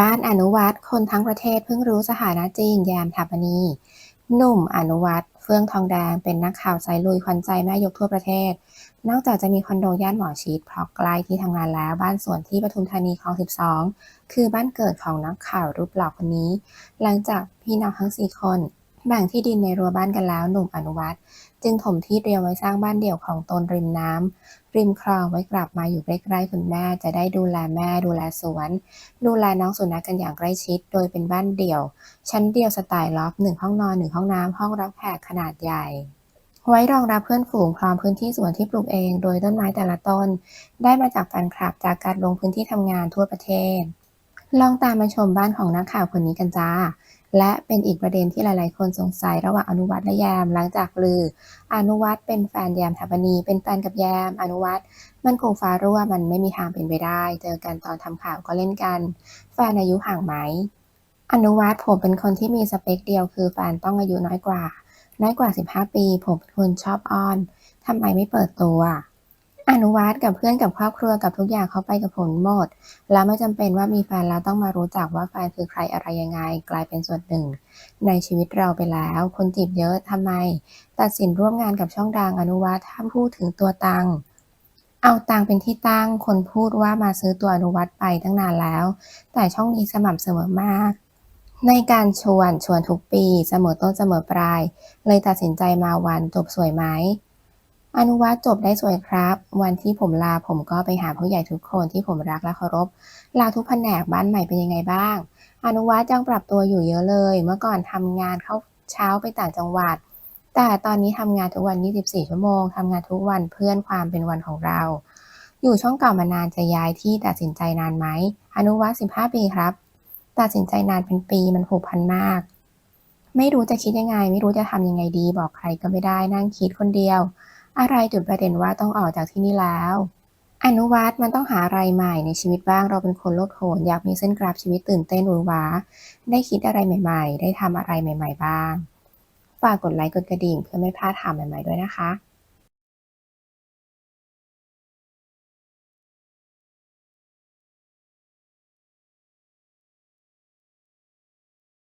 บ้านอนุวัตรคนทั้งประเทศเพิ่งรู้สถานะจริงยามถัปนีหนุ่มอนุวัตรเฟื่องทองแดงเป็นนักข่าวสายลุยขวัญใจแม่ยกทั่วประเทศ นอกจากจะมีคอนโดย่านหมอชิดเพราะใกล้ที่ทำงานแล้วบ้านสวนที่ปทุมธานีคลอง 12 คือบ้านเกิดของนักข่าวรูปหล่อคนนี้ หลังจากพี่น้องทั้ง 4 คน แบ่งที่ดินในรั้วบ้านกันแล้วหนุ่มอนุวัฒน์จึงถมที่เตรียมไว้สร้างบ้านเดี่ยวของตนริมน้ำริมคลองไว้กลับมาอยู่ใกล้ๆคุณแม่จะได้ดูแลแม่ดูแลสวน ดูแลน้องสุนัขกันอย่างใกล้ชิด โดยเป็นบ้านเดี่ยว ชั้นเดียวสไตล์ล็อบหนึ่งห้องนอนหนึ่งห้องน้ำห้องรับแขกขนาดใหญ่ไว้รองรับเพื่อนฝูงพร้อมพื้นที่สวนที่ปลูกเอง โดยต้นไม้แต่ละต้น ได้มาจากแฟนคลับจากการลงพื้นที่ทำงานทั่วประเทศ ลองตามมาชมบ้านของนักข่าวคนนี้กันจ้า และเป็นอีกประเด็นที่หลาย ๆ คนสงสัยระหว่างอนุวัฒน์และแยม หลังจากลือ อนุวัฒน์เป็นแฟนแยมถาปนี เป็นแฟนกับแยม อนุวัฒน์มันคงฟ้ารั่วมันไม่มีทางเป็นไปได้ เจอกันตอนทำข่าวก็เล่นกัน แฟนอายุห่างไหม อนุวัฒน์ผมเป็นคนที่มีสเปคเดียวคือแฟนต้องอายุน้อยกว่า น้อยกว่า 15 ปี ผมเป็นคนชอบอ้อนทำไมไม่เปิดตัว อนุวัฒน์กับเพื่อนกับครอบครัวกับทุกอย่างเขาไปกับผมหมด แล้วไม่จำเป็นว่ามีแฟนแล้วต้องมารู้จักว่าแฟนคือใครอะไรยังไง กลายเป็นส่วนหนึ่ง ในชีวิตเราไปแล้ว คนจีบเยอะทำไม ตัดสินร่วมงานกับช่องดังอนุวัฒน์ถ้าพูดถึงตัวตังเอาตังเป็นที่ตั้ง คนพูดว่ามาซื้อตัวอนุวัฒน์ไปตั้งนานแล้ว แต่ช่องนี้สม่ำเสมอมาก ในการชวนชวนทุกปีเสมอต้นเสมอปลาย เลยตัดสินใจมาวันจบสวยไหม อนุวัฒน์จบได้สวยครับ วันที่ผมลาผมก็ไปหาผู้ใหญ่ทุกคนที่ผมรักและเคารพ ลาทุกแผนกบ้านใหม่เป็นยังไงบ้าง อนุวัฒน์ยังปรับตัวอยู่เยอะเลย เมื่อก่อนทำงานเข้าเช้าไปต่างจังหวัด แต่ตอนนี้ทำงานทุกวัน 24 ชั่วโมงทำงานทุกวันเพื่อนความเป็นวันของเรา อยู่ช่องเก่ามานานจะย้ายที่ตัดสินใจนานไหม อนุวัฒน์15 ปีครับ ตัดสินใจนานเป็นปีมันผูกพันมาก ไม่รู้จะคิดยังไง ไม่รู้จะทำยังไงดี บอกใครก็ไม่ได้นั่งคิดคนเดียว อะไรจุดประเด็นว่าต้องออกจากที่นี่แล้ว อนุวัตมันต้องหาอะไรใหม่ในชีวิตบ้างเราเป็นคนโลดโผนอยากมีเส้นกราฟชีวิตตื่นเต้นหวือหวาได้คิดอะไรใหม่ ๆ ได้ทำอะไรใหม่ ๆ บ้าง ฝากกดไลค์กดกระดิ่งเพื่อไม่พลาดข่าวใหม่ ๆ ด้วยนะคะ